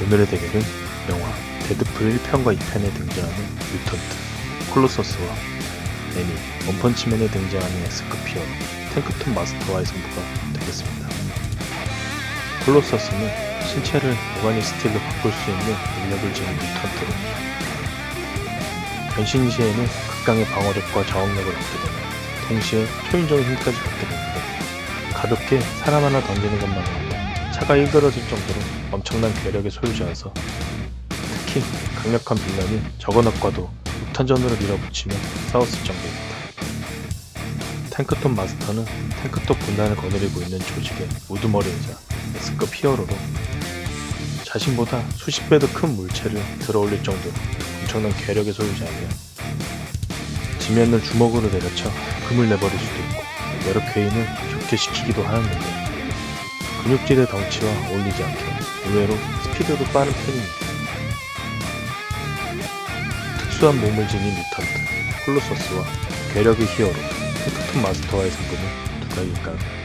오늘의 대결은 영화 데드풀 1편과 2편에 등장하는 뮤턴트 콜로서스와 애니 원펀치맨에 등장하는 히어로 탱크톤 마스터와의 승부가 되겠습니다. 콜로서스는 신체를 오가닉 스틸로 바꿀 수 있는 능력을 지닌 뮤턴트로 변신 시에는 극강의 방어력과 저항력을 얻게 되며 동시에 초인적인 힘까지 갖게 되는데 가볍게 사람 하나 던지는 것만으로도 차가 일그러질 정도로 엄청난 괴력의 소유자여서 특히 강력한 빌런인 저거넛과도 육탄전으로 밀어붙이며 싸웠을 정도입니다. 탱크톱 마스터는 탱크톱 군단을 거느리고 있는 조직의 우두머리이자 S급 히어로로 자신보다 수십 배도 큰 물체를 들어올릴 정도로 엄청난 괴력의 소유자이며 지면을 주먹으로 내려쳐 금을 내버릴 수도 있고 여러 괴인을 격퇴시키기도 하는데 근육질의 덩치와 어울리지 않게 의외로 스피드도 빠른 편입니다. 특수한 몸을 지닌 뮤턴트 콜로서스와 괴력의 히어로 탱크톤 마스터와의 승부는 누가 이길까요?